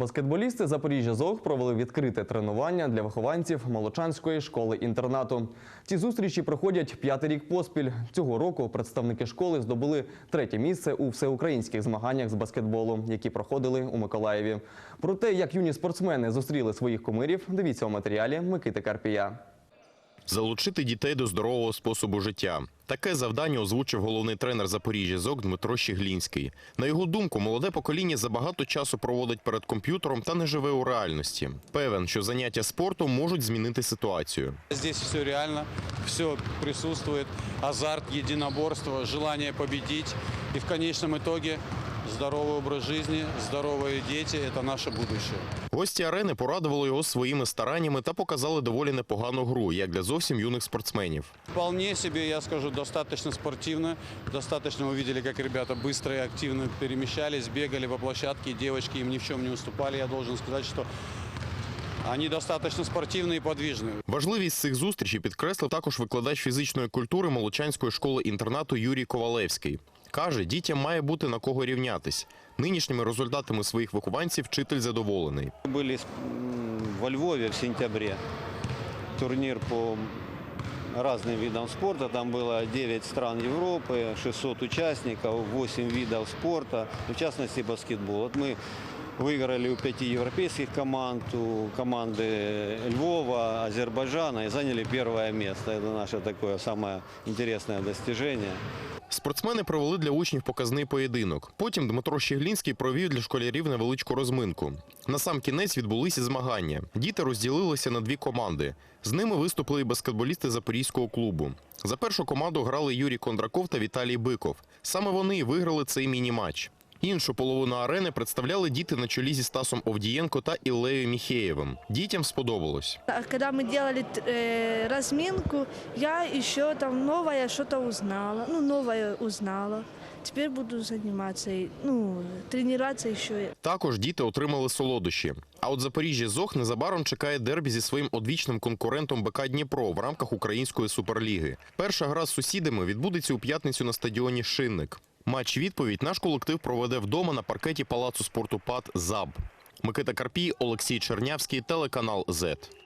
Баскетболісти Запоріжжя ЗОГ провели відкрите тренування для вихованців Молочанської школи-інтернату. Ці зустрічі проходять п'ятий рік поспіль. Цього року представники школи здобули третє місце у всеукраїнських змаганнях з баскетболу, які проходили у Миколаєві. Про те, як юні спортсмени зустріли своїх кумирів, дивіться у матеріалі Микити Карпія. Залучити дітей до здорового способу життя. Таке завдання озвучив головний тренер Запоріжжя ЗОК Дмитро Щеглінський. На його думку, молоде покоління забагато часу проводить перед комп'ютером та не живе у реальності. Певен, що заняття спортом можуть змінити ситуацію. Здесь все реально, все присутствует, азарт, единоборство, желание победить. И в конечном итоге здоровый образ жизни, здоровые дети – это наше будущее. Гості арени порадували його своїми стараннями та показали доволі непогану гру, як для зовсім юних спортсменів. Вполне себе, я скажу, достаточно спортивно. Достаточно мы видели, как ребята быстро и активно перемещались, бегали по площадке. Девочки им ни в чем не уступали. Я должен сказать, что они достаточно спортивные и подвижные. Важливість цих зустрічей підкреслив також викладач фізичної культури Молочанської школи-інтернату Юрій Ковалевський. Каже, дітям має бути на кого рівнятись. Нинішніми результатами своїх вихованців вчитель задоволений. Были с- м, во Львове в сентябре. Турнир по разным видам спорта. Там было 9 стран Европы, 600 участников, 8 видов спорта, в частности баскетбол. Вот мы выиграли у пяти европейских команд, у команды Львова, Азербайджана и заняли первое место. Это наше такое самое интересное достижение. Спортсмени провели для учнів показний поєдинок. Потім Дмитро Щеглінський провів для школярів невеличку розминку. На сам кінець відбулися змагання. Діти розділилися на дві команди. З ними виступили і баскетболісти Запорізького клубу. За першу команду грали Юрій Кондраков та Віталій Биков. Саме вони і виграли цей міні-матч. Іншу половину арени представляли діти на чолі зі Стасом Овдієнко та Іллею Міхеєвим. Дітям сподобалось. А Когда мы делали э, разминку, я еще там новое что-то узнала. Ну, новое узнала. Теперь буду заниматься, и, ну, тренироваться еще. Також діти отримали солодощі. А от Запоріжжя ЗОГ незабаром чекає дербі зі своїм одвічним конкурентом БК Дніпро в рамках Української суперліги. Перша гра з сусідами відбудеться у п'ятницю на стадіоні Шинник. Матч відповідь наш колектив проведе вдома на паркеті палацу спорту ПАД ЗАБ. Микита Карпій, Олексій Чернявський, телеканал ЗЕТ.